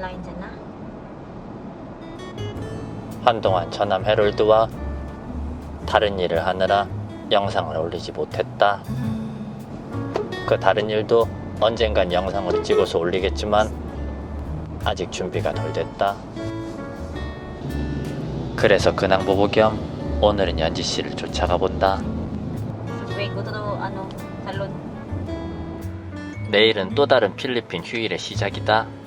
deadline잖아. 한동안 전남 헤럴드와 다른 일을 하느라 영상을 올리지 못했다. 그 다른 일도 언젠간 영상으로 찍어서 올리겠지만 아직 준비가 덜 됐다. 그래서 근황 보고 겸 오늘은 연지 씨를 쫓아가 본다. 내일은 또 다른 필리핀 휴일의 시작이다.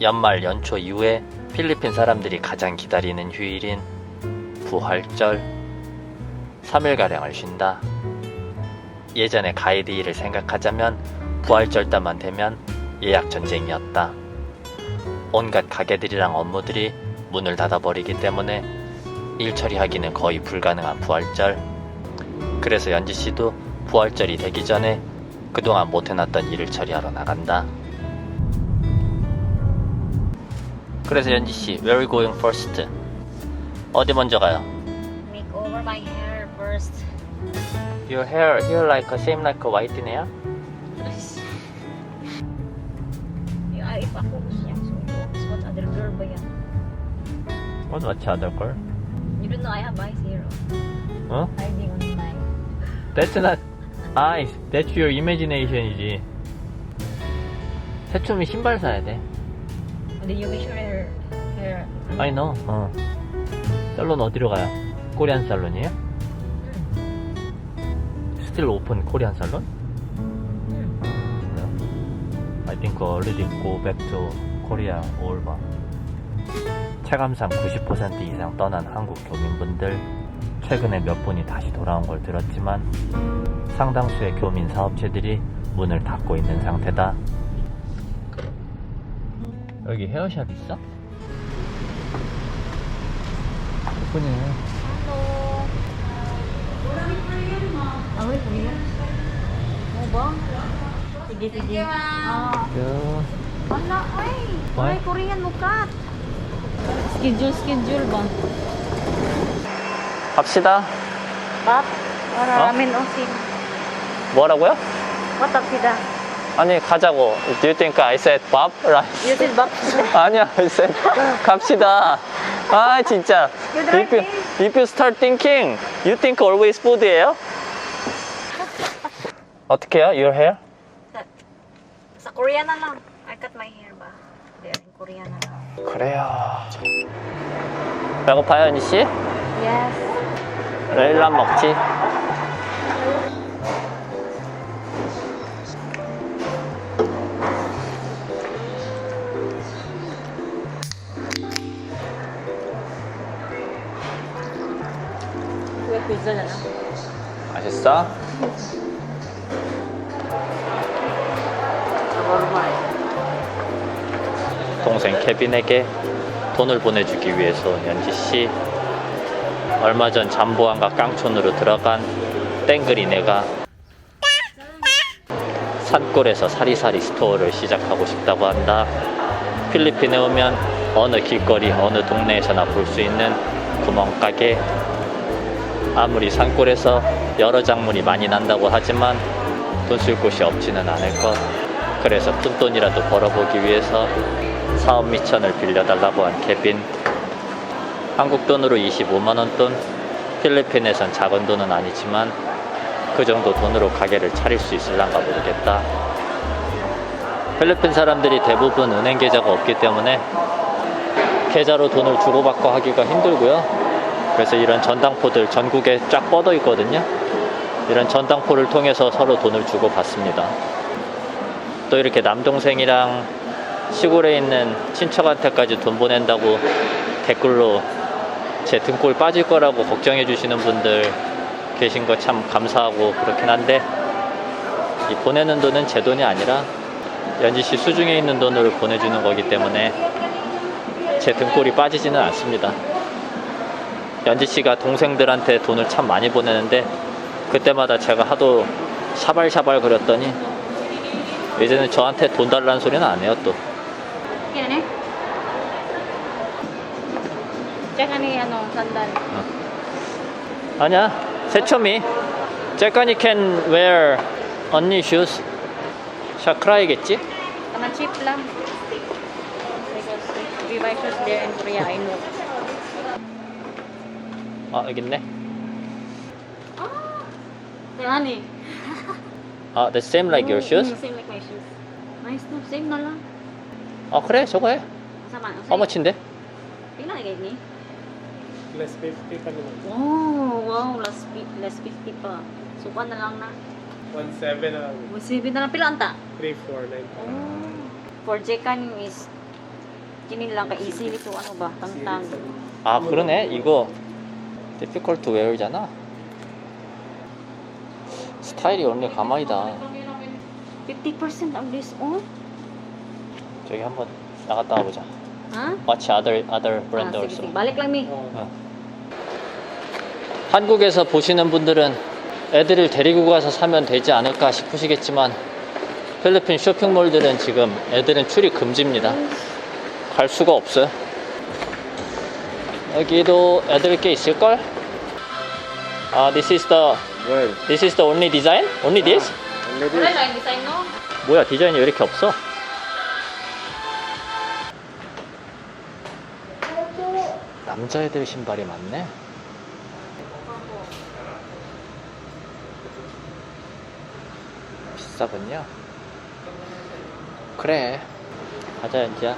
연말 연초 이후에 필리핀 사람들이 가장 기다리는 휴일인 부활절. 3일가량을 쉰다. 예전에 가이드 일을 생각하자면 부활절 때만 되면 예약 전쟁이었다. 온갖 가게들이랑 업무들이 문을 닫아버리기 때문에 일 처리하기는 거의 불가능한 부활절. 그래서 연지 씨도 부활절이 되기 전에 그동안 못해놨던 일을 처리하러 나간다. 그래서 연지 씨, where are you going first? 어디 먼저 가요? Make over my hair first. Your hair, hair like same like a white hair? Yung ay, ipa-focus niya. So, what other girl ba yan? What what's other girl? You don't know I have eyes here. oh. 어? Hiding on my... That's not eyes. That's your imagination이지. 새춤이 신발 사야 돼. Hindi you make sure her hair... I know. 어. 살론 어디로 가요? 코리안 살론이에요? Open Korean salon? Hmm. I think already go back to Korea all 봐. 체감상 90% 이상 떠난 한국 교민분들 최근에 몇 분이 다시 돌아온 걸 들었지만 상당수의 교민 사업체들이 문을 닫고 있는 상태다. 여기 헤어샵 있어? 예쁘네. Hello. Ah? Sige, sige. Ah. Wala, ay. Why? Ay, Korean mo kat. Schedule, schedule ba? 갑시다. 어? Ramen o sin. 뭐라고요? Sida? 아니 가자고. Do you think I said Bob? Right? You said sida. 아니야, I said 갑시다. 아 진짜. If you, if you start thinking, you think always food예요? 어떻게 해요? Your hair? Sa Korean na lang. I cut my hair ba? There, in Korean na lang. 그래요. 배고파요, 언니 씨? Yes. 레일란 먹지? Lang. 맛있어? 동생 케빈에게 돈을 보내주기 위해서 연지 씨 얼마 전 잠보안과 깡촌으로 들어간 땡그리네가 산골에서 사리사리 스토어를 시작하고 싶다고 한다. 필리핀에 오면 어느 길거리 어느 동네에서나 볼 수 있는 구멍가게 아무리 산골에서 여러 작물이 많이 난다고 하지만 돈 쓸 곳이 없지는 않을 것. 그래서 큰 돈이라도 벌어보기 위해서 사업 미천을 빌려달라고 한 케빈. 한국 돈으로 25만 원 돈. 필리핀에선 작은 돈은 아니지만 그 정도 돈으로 가게를 차릴 수 있을란가 모르겠다. 필리핀 사람들이 대부분 은행 계좌가 없기 때문에 계좌로 돈을 주고받고 하기가 힘들고요. 그래서 이런 전당포들 전국에 쫙 뻗어 있거든요. 이런 전당포를 통해서 서로 돈을 주고 받습니다. 또 이렇게 남동생이랑 시골에 있는 친척한테까지 돈 보낸다고 댓글로 제 등골 빠질 거라고 걱정해 주시는 분들 계신 거 참 감사하고 그렇긴 한데 이 보내는 돈은 제 돈이 아니라 연지 씨 수중에 있는 돈으로 보내주는 거기 때문에 제 등골이 빠지지는 않습니다. 연지 씨가 동생들한테 돈을 참 많이 보내는데 그때마다 제가 하도 샤발샤발 그렸더니 이제는 저한테 돈 달라는 소리는 안 해요 또. Eh. Tsaka ni ano, sandal. 아니야 세초미 잭가니 can wear 언니 shoes 샤크라이겠지? Naman cheap lang. We buy shoes there in Korea, I know. 아 여기 있네 Honey. 아 the same like your shoes? Same like my shoes. Nice no, same na lang. 아 그래 저거 해 Sama. How much인데? Pila na ni? Less 50 pa naman. Oh, wow, less, fi- less 50 pa. Sukan na lang na. 1.7 na lang. Musibi na lang pila anta. 3, 4, 9. Oh. For Jekan is kinin lang ka easy to ano ba? Tangtang. 아 그러네 이거 difficult to wear잖아 스타일이 언니 가만이다 50% of this all? 저기 한번 나갔다 와보자 Ha? Watch other other brand sige, also lang mi. Oh. 한국에서 보시는 분들은 애들을 데리고 가서 사면 되지 않을까 싶으시겠지만 필리핀 쇼핑몰들은 지금 애들은 출입 금지입니다. 갈 수가 없어요. 여기도 애들 게 있을걸? 아, this is the Well, this is the only design? Only this? only Wala this. lang design no? 뭐야 디자인이 왜 이렇게 없어? 남자애들 신발이 많네. 비싸군요. 그래. 가자 이제.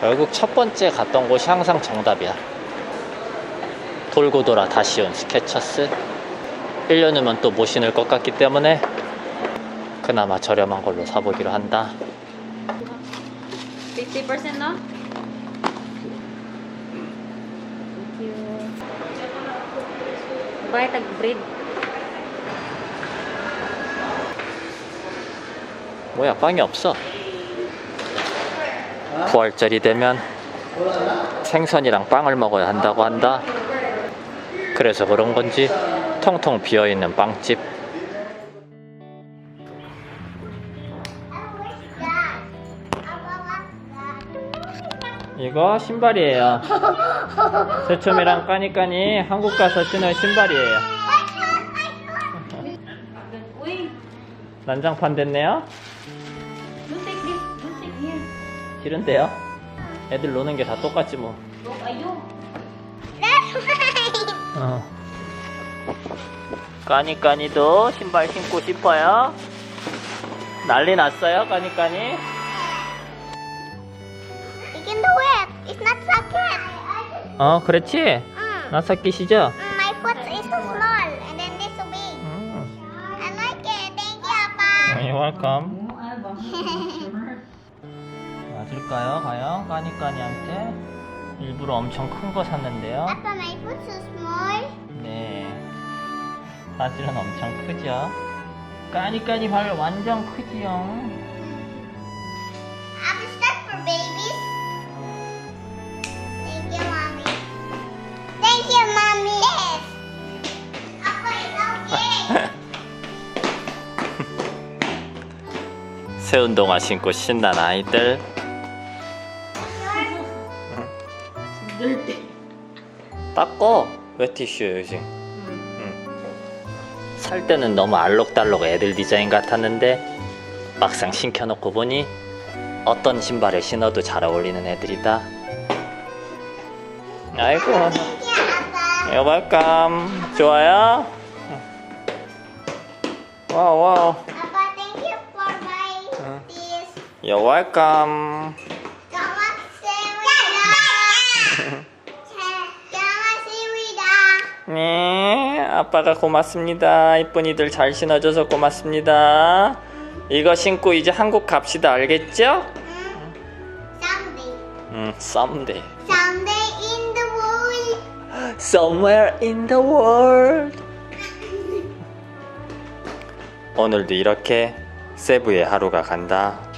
결국 첫 번째 갔던 곳이 항상 정답이야. 돌고 돌아 다시 온 스케쳐스. 1년 후면 또 못 신을 것 같기 때문에 그나마 저렴한 걸로 사보기로 한다. 50% no? Thank you. Buy tag bread. 뭐야 빵이 없어 9월절이 되면 생선이랑 빵을 먹어야 한다고 한다. 그래서 그런 건지 텅텅 비어있는 빵집. 이거 신발이에요. 세춤이랑 까니까니 한국 가서 신을 신발이에요. 난장판 됐네요 싫은데요? 애들 노는 게 다 똑같지 뭐. 어. 까니까니도 신발 신고 싶어요? 난리 났어요, 까니까니? You can do it. It's not socket. 어, 그렇지? Mm. 나사키시죠? Mm, my foot is too small, and then this so big. 음. I like it. Thank you, Papa. You're welcome. Oh? 맞을까요, 과연? 까니까니한테? 일부러 엄청 큰 거 샀는데요. Papa, my foot so small. 네. 사실은 엄청 크죠? 까니까니 발 완전 크지요? I'm start for babies. Thank you, mommy. Thank you, mommy. Yes. 새 운동화 신고 신난 아이들. 닦어. 웨티슈 요즘? 살 때는 너무 알록달록 애들 디자인 같았는데 막상 신겨놓고 보니 어떤 신발을 신어도 잘 어울리는 애들이다. 아이고. 여발감. 좋아요? 와우 와우. Papa, thank you for buying Uh. this. 여발감 감사합니다. 감사합니다. 네 아빠가 고맙습니다 이쁜이들 잘 신어줘서 고맙습니다 이거 신고 이제 한국 갑시다 알겠죠? Someday. 음, someday. Someday in the world. Somewhere in the world. 오늘도 이렇게 세부의 하루가 간다.